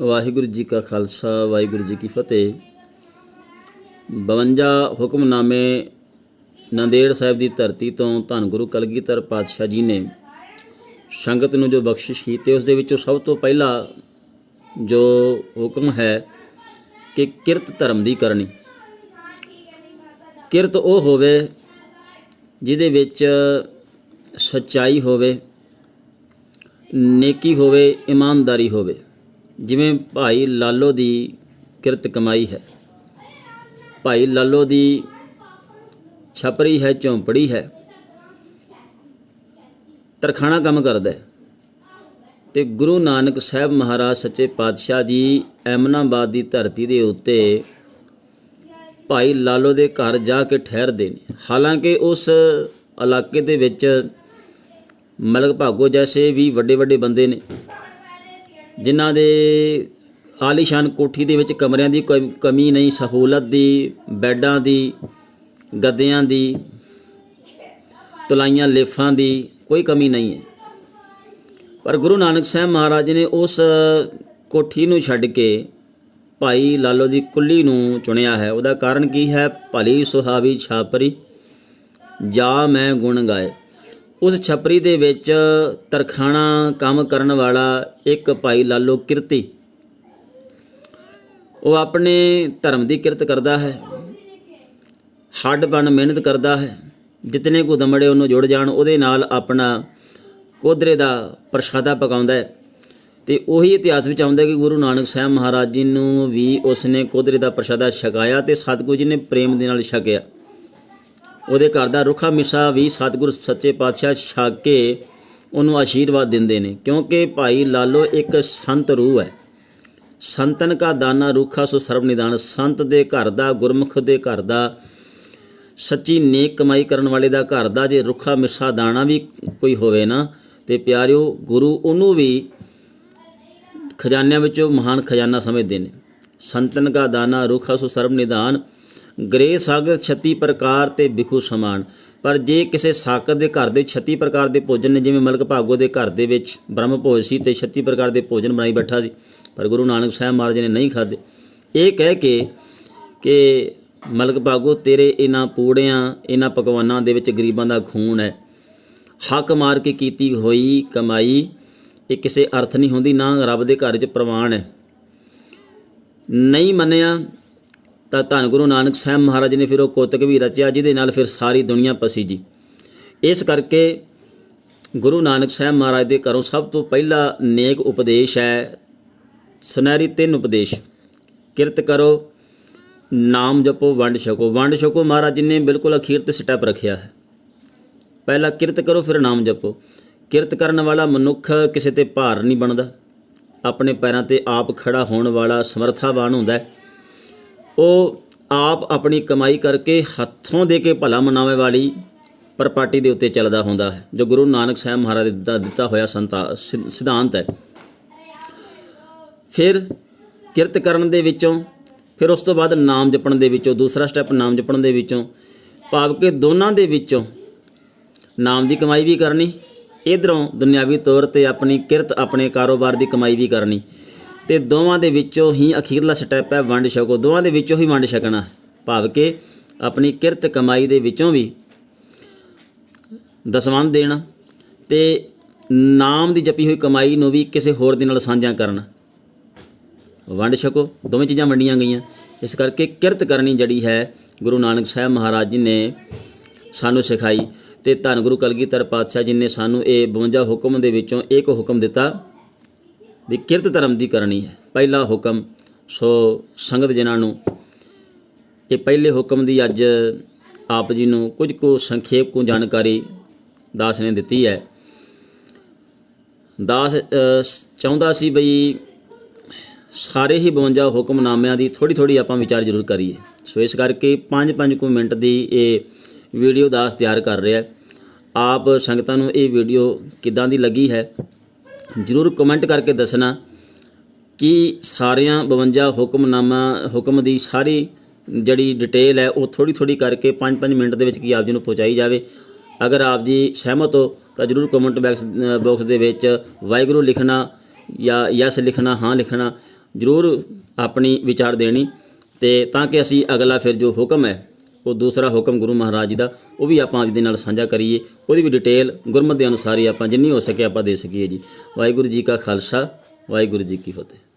ਵਾਹਿਗੁਰੂ ਜੀ ਕਾ ਖਾਲਸਾ, ਵਾਹਿਗੁਰੂ ਜੀ ਕੀ ਫਤਿਹ। 52 ਹੁਕਮਨਾਮੇ ਨੰਦੇੜ ਸਾਹਿਬ ਦੀ ਧਰਤੀ ਤੋਂ ਧੰਨ ਗੁਰੂ ਕਲਗੀਧਰ ਪਾਤਸ਼ਾਹ ਜੀ ਨੇ ਸੰਗਤ ਨੂੰ ਜੋ ਬਖਸ਼ਿਸ਼ ਕੀਤੀ, ਉਸ ਦੇ ਵਿੱਚੋਂ ਸਭ ਤੋਂ ਪਹਿਲਾ ਜੋ ਹੁਕਮ ਹੈ ਕਿ ਕਿਰਤ ਧਰਮ ਦੀ ਕਰਨੀ। ਕਿਰਤ ਉਹ ਹੋਵੇ ਜਿਹਦੇ ਵਿੱਚ ਸੱਚਾਈ ਹੋਵੇ, ਨੇਕੀ ਹੋਵੇ, ਇਮਾਨਦਾਰੀ ਹੋਵੇ। ਜਿਵੇਂ ਭਾਈ ਲਾਲੋ ਦੀ ਕਿਰਤ ਕਮਾਈ ਹੈ, ਭਾਈ ਲਾਲੋ ਦੀ ਛਪਰੀ ਹੈ, ਝੌਂਪੜੀ ਹੈ, ਤਰਖਾਣਾ ਕੰਮ ਕਰਦਾ ਹੈ। ਤੇ ਗੁਰੂ ਨਾਨਕ ਸਾਹਿਬ ਮਹਾਰਾਜ ਸੱਚੇ ਪਾਤਸ਼ਾਹ ਜੀ ਐਮਨਾਬਾਦ ਦੀ ਧਰਤੀ ਦੇ ਉੱਤੇ ਭਾਈ ਲਾਲੋ ਦੇ ਘਰ ਜਾ ਕੇ ਠਹਿਰਦੇ ਨੇ। ਹਾਲਾਂਕਿ ਉਸ ਇਲਾਕੇ ਦੇ ਵਿੱਚ ਮਲਕ ਭਾਗੋ ਜੈਸੇ ਵੀ ਵੱਡੇ ਵੱਡੇ ਬੰਦੇ ਨੇ। ਜਿਨ੍ਹਾਂ ਦੇ ਆਲੀਸ਼ਾਨ ਕੋਠੀ ਦੇ ਵਿੱਚ ਕਮਰਿਆਂ ਦੀ ਕੋਈ ਕਮੀ ਨਹੀਂ, ਸਹੂਲਤ ਦੀ, ਬੈੱਡਾਂ ਦੀ, ਗੱਦਿਆਂ ਦੀ, ਤੁਲਾਈਆਂ ਲੇਫਾਂ ਦੀ ਕੋਈ ਕਮੀ ਨਹੀਂ ਹੈ। ਪਰ ਗੁਰੂ ਨਾਨਕ ਸਾਹਿਬ ਮਹਾਰਾਜ ਨੇ ਉਸ ਕੋਠੀ ਨੂੰ ਛੱਡ ਕੇ ਭਾਈ ਲਾਲੋ ਦੀ ਕੁੱਲੀ ਨੂੰ ਚੁਣਿਆ ਹੈ। ਉਹਦਾ ਕਾਰਨ ਕੀ ਹੈ? ਭਲੀ ਸੁਹਾਵੀ ਛਾਪਰੀ, ਜਾ ਮੈਂ ਗੁਣ ਗਾਏ। ਉਸ ਛਪਰੀ ਦੇ ਵਿੱਚ ਤਰਖਾਣਾ ਕੰਮ ਕਰਨ ਵਾਲਾ ਇੱਕ ਭਾਈ ਲਾਲੋ ਕਿਰਤੀ। ਉਹ ਆਪਣੇ ਧਰਮ ਦੀ ਕਿਰਤ ਕਰਦਾ ਹੈ। ਹੱਡ ਬਨ ਮਿਹਨਤ ਕਰਦਾ ਹੈ। ਜਿਤਨੇ ਕੋ ਦਮੜੇ ਉਹਨੂੰ ਜੁੜ ਜਾਣ, ਉਹਦੇ ਨਾਲ ਆਪਣਾ ਕੋਦਰੇ ਦਾ ਪ੍ਰਸ਼ਾਦਾ ਪਕਾਉਂਦਾ ਹੈ। ਤੇ ਉਹੀ ਇਤਿਹਾਸ ਵਿੱਚ ਆਉਂਦਾ ਕਿ ਗੁਰੂ ਨਾਨਕ ਸਾਹਿਬ ਮਹਾਰਾਜ ਜੀ ਨੂੰ ਵੀ ਉਸਨੇ ਕੋਦਰੇ ਦਾ ਪ੍ਰਸ਼ਾਦਾ ਛਕਾਇਆ ਤੇ ਸਤਿਗੁਰੂ ਜੀ ਨੇ ਪ੍ਰੇਮ ਦੇ ਨਾਲ ਛਕਿਆ। ਉਹਦੇ ਘਰ ਦਾ ਰੁੱਖਾ ਮਿੱਸਾ ਵੀ ਸਤਿਗੁਰ ਸੱਚੇ ਪਾਤਸ਼ਾਹ ਛਕ ਕੇ ਉਹਨੂੰ ਆਸ਼ੀਰਵਾਦ ਦਿੰਦੇ ਨੇ, ਕਿਉਂਕਿ ਭਾਈ ਲਾਲੋ ਇੱਕ ਸੰਤ ਰੂਹ ਹੈ। ਸੰਤਨ ਕਾ ਦਾਨਾ ਰੁੱਖਾ ਸੋ ਸਰਬ ਨਿਦਾਨ। ਸੰਤ ਦੇ ਘਰ ਦਾ, ਗੁਰਮੁਖ ਦੇ ਘਰ ਦਾ, ਸੱਚੀ ਨੇਕ ਕਮਾਈ ਕਰਨ ਵਾਲੇ ਦਾ ਘਰ ਦਾ ਜੇ ਰੁੱਖਾ ਮਿੱਸਾ ਦਾਣਾ ਵੀ ਕੋਈ ਹੋਵੇ ਨਾ, ਤੇ ਪਿਆਰਿਓ ਗੁਰੂ ਉਹਨੂੰ ਵੀ ਖਜ਼ਾਨਿਆਂ ਵਿੱਚੋਂ ਮਹਾਨ ਖਜ਼ਾਨਾ ਸਮਝਦੇ ਨੇ। ਸੰਤਨ ਕਾ ਦਾਨਾ ਰੁੱਖਾ ਸੋ ਸਰਬ ਨਿਦਾਨ। ਗਰੇ ਸਾਗਰ 36 ਪ੍ਰਕਾਰ ਤੇ ਬਿਖੂ ਸਮਾਨ। ਪਰ ਜੇ ਕਿਸੇ ਸਾਕਤ ਦੇ ਘਰ ਦੇ 36 ਪ੍ਰਕਾਰ ਦੇ ਭੋਜਨ ਨੇ, ਜਿਵੇਂ ਮਲਕ ਭਾਗੋ ਦੇ ਘਰ ਦੇ ਵਿੱਚ ਬ੍ਰਹਮ ਭੋਜ ਸੀ ਤੇ 36 ਪ੍ਰਕਾਰ ਦੇ ਭੋਜਨ ਬਣਾਈ ਬੈਠਾ ਸੀ, ਪਰ ਗੁਰੂ ਨਾਨਕ ਸਾਹਿਬ ਮਹਾਰਾਜ ਨੇ ਨਹੀਂ ਖਾਦੇ ਇਹ ਕਹਿ ਕੇ ਕਿ ਮਲਕ ਭਾਗੋ, ਤੇਰੇ ਇਹਨਾਂ ਪੂੜਿਆਂ ਇਹਨਾਂ ਪਕਵਾਨਾਂ ਦੇ ਵਿੱਚ ਗਰੀਬਾਂ ਦਾ ਖੂਨ ਹੈ। ਹੱਕ ਮਾਰ ਕੇ ਕੀਤੀ ਹੋਈ ਕਮਾਈ, ਇਹ ਕਿਸੇ ਅਰਥ ਨਹੀਂ ਹੁੰਦੀ, ਨਾ ਰੱਬ ਦੇ ਘਰ 'ਚ ਪ੍ਰਵਾਨ ਹੈ। ਨਹੀਂ ਮੰਨਿਆ ਤਾਂ ਧੰਨ ਗੁਰੂ ਨਾਨਕ ਸਾਹਿਬ ਮਹਾਰਾਜ ਨੇ ਫਿਰ ਉਹ ਕੋਤਕ ਵੀ ਰਚਿਆ, ਜਿਹਦੇ ਨਾਲ ਫਿਰ ਸਾਰੀ ਦੁਨੀਆ ਪਸੀ ਜੀ। ਇਸ ਕਰਕੇ ਗੁਰੂ ਨਾਨਕ ਸਾਹਿਬ ਮਹਾਰਾਜ ਦੇ ਘਰੋਂ ਸਭ ਤੋਂ ਪਹਿਲਾ ਨੇਕ ਉਪਦੇਸ਼ ਹੈ, ਸੁਨਹਿਰੀ ਤਿੰਨ ਉਪਦੇਸ਼। ਕਿਰਤ ਕਰੋ, ਨਾਮ ਜਪੋ, ਵੰਡ ਛਕੋ। ਵੰਡ ਛਕੋ ਮਹਾਰਾਜ ਜੀ ਨੇ ਬਿਲਕੁਲ ਅਖੀਰ ਤੇ ਸਟੈਪ ਰੱਖਿਆ ਹੈ। ਪਹਿਲਾ ਕਿਰਤ ਕਰੋ, ਫਿਰ ਨਾਮ ਜਪੋ। ਕਿਰਤ ਕਰਨ ਵਾਲਾ ਮਨੁੱਖ ਕਿਸੇ ਤੇ ਭਾਰ ਨਹੀਂ ਬਣਦਾ। ਆਪਣੇ ਪੈਰਾਂ ਤੇ ਆਪ ਖੜਾ ਹੋਣ ਵਾਲਾ ਸਮਰਥਾਵਾਨ ਹੁੰਦਾ ਹੈ। ਉਹ ਆਪ ਆਪਣੀ ਕਮਾਈ ਕਰਕੇ ਹੱਥੋਂ ਦੇ ਕੇ ਭਲਾ ਮਨਾਵੇ ਵਾਲੀ ਪ੍ਰਪਾਟੀ ਦੇ ਉੱਤੇ ਚੱਲਦਾ ਹੁੰਦਾ ਹੈ, ਜੋ ਗੁਰੂ ਨਾਨਕ ਸਾਹਿਬ ਮਹਾਰਾਜ ਦਾ ਦਿੱਤਾ ਹੋਇਆ ਸੰਤਾ ਸਿ- ਸਿਧਾਂਤ ਹੈ। ਫਿਰ ਕਿਰਤ ਕਰਨ ਦੇ ਵਿੱਚੋਂ, ਫਿਰ ਉਸ ਤੋਂ ਬਾਅਦ ਨਾਮ ਜਪਣ ਦੇ ਵਿੱਚੋਂ, ਦੂਸਰਾ ਸਟੈਪ ਨਾਮ ਜਪਣ ਦੇ ਵਿੱਚੋਂ, ਭਾਵ ਕਿ ਦੋਨਾਂ ਦੇ ਵਿੱਚੋਂ ਨਾਮ ਦੀ ਕਮਾਈ ਵੀ ਕਰਨੀ, ਇਧਰੋਂ ਦੁਨਿਆਵੀ ਤੌਰ ਤੇ ਆਪਣੀ ਕਿਰਤ, ਆਪਣੇ ਕਾਰੋਬਾਰ ਦੀ ਕਮਾਈ ਵੀ ਕਰਨੀ। ਤੇ ਦੋਵਾਂ ਦੇ ਵਿੱਚੋਂ ਹੀ ਅਖੀਰਲਾ ਸਟੈਪ ਹੈ ਵੰਡ ਛਕੋ। ਦੋਵਾਂ ਦੇ ਵਿੱਚੋਂ ਹੀ ਵੰਡ ਛਕਣਾ, ਭਾਵ ਕਿ ਆਪਣੀ ਕਿਰਤ ਕਮਾਈ ਦੇ ਵਿੱਚੋਂ ਵੀ। ਦਸਵੰਧ ਦੇਣਾ ਤੇ ਨਾਮ ਦੀ ਜਪੀ ਹੋਈ ਕਮਾਈ ਨੂੰ ਵੀ ਕਿਸੇ ਹੋਰ ਦੇ ਨਾਲ ਸਾਂਝਾ ਕਰਨਾ। ਵੰਡ ਛਕੋ। ਦੋਵੇਂ ਚੀਜ਼ਾਂ ਵੰਡੀਆਂ ਗਈਆਂ। ਇਸ ਕਰਕੇ ਕਿਰਤ ਕਰਨੀ ਜਿਹੜੀ ਹੈ, ਗੁਰੂ ਨਾਨਕ ਸਾਹਿਬ ਮਹਾਰਾਜ ਜੀ ਨੇ ਸਾਨੂੰ ਸਿਖਾਈ ਤੇ ਧੰਨ ਗੁਰੂ ਕਲਗੀਧਰ ਪਾਤਸ਼ਾਹ ਜੀ ਨੇ ਸਾਨੂੰ ਇਹ 52 ਹੁਕਮ ਦੇ ਵਿੱਚੋਂ ਇੱਕ ਹੁਕਮ ਦਿੱਤਾ। ਵੀ ਕਿਰਤ ਧਰਮ ਦੀ ਕਰਨੀ ਹੈ। ਪਹਿਲਾ ਹੁਕਮ ਸੋ ਸੰਗਤ ਜਿਨ੍ਹਾਂ ਨੂੰ। ਇਹ ਪਹਿਲੇ ਹੁਕਮ ਦੀ ਅੱਜ ਆਪ ਜੀ ਨੂੰ ਕੁਝ ਕੁ ਸੰਖੇਪ ਕੁ ਜਾਣਕਾਰੀ ਦਾਸ ਨੇ ਦਿੱਤੀ ਹੈ। ਦਾਸ ਚਾਹੁੰਦਾ ਸੀ ਬਈ ਸਾਰੇ ਹੀ 52 ਹੁਕਮਨਾਮਿਆਂ ਦੀ ਥੋੜੀ ਥੋੜੀ ਆਪਾਂ ਵਿਚਾਰ ਜ਼ਰੂਰ ਕਰੀਏ। ਸੋ ਇਸ ਕਰਕੇ 5-5 ਕੁ ਮਿੰਟ ਦੀ ਇਹ ਵੀਡੀਓ ਦਾਸ ਤਿਆਰ ਕਰ ਰਿਹਾ ਆਪ ਸੰਗਤਾਂ ਨੂੰ ਇਹ ਵੀਡੀਓ ਕਿਦਾਂ ਦੀ ਲੱਗੀ ਹੈ? ਜ਼ਰੂਰ ਕਮੈਂਟ ਕਰਕੇ ਦੱਸਣਾ ਕਿ ਸਾਰਿਆਂ 52 ਹੁਕਮਨਾਮਾ, ਹੁਕਮ ਦੀ ਸਾਰੀ ਜਿਹੜੀ ਡਿਟੇਲ ਹੈ, ਉਹ ਥੋੜੀ ਥੋੜੀ ਕਰਕੇ 5-5 ਮਿੰਟ ਦੇ ਵਿੱਚ ਕੀ ਆਪ ਜੀ ਨੂੰ ਪਹੁੰਚਾਈ ਜਾਵੇ। ਅਗਰ ਆਪ ਜੀ ਸਹਿਮਤ ਹੋ, ਤਾਂ ਜਰੂਰ ਕਮੈਂਟ ਬਾਕਸ ਦੇ ਵਿੱਚ ਵਾਹਿਗੁਰੂ ਲਿਖਣਾ ਜਾਂ ਯਸ ਲਿਖਣਾ, ਹਾਂ ਲਿਖਣਾ ਜ਼ਰੂਰ ਆਪਣੀ ਵਿਚਾਰ ਦੇਣੀ। ਤੇ ਤਾਂ ਕਿ ਅਸੀਂ ਅਗਲਾ ਫਿਰ ਜੋ ਹੁਕਮ ਹੈ ਉਹ ਦੂਸਰਾ ਹੁਕਮ ਗੁਰੂ ਮਹਾਰਾਜ ਜੀ ਦਾ, ਉਹ ਵੀ ਆਪਾਂ ਅੱਜ ਦੇ ਨਾਲ ਸਾਂਝਾ ਕਰੀਏ। ਉਹਦੀ ਵੀ ਡਿਟੇਲ ਗੁਰਮਤਿ ਦੇ ਅਨੁਸਾਰ ਹੀ ਆਪਾਂ ਜਿੰਨੀ ਹੋ ਸਕੇ ਆਪਾਂ ਦੇ ਸਕੀਏ ਜੀ। ਵਾਹਿਗੁਰੂ ਜੀ ਕਾ ਖਾਲਸਾ, ਵਾਹਿਗੁਰੂ ਜੀ ਕੀ ਫਤਿਹ।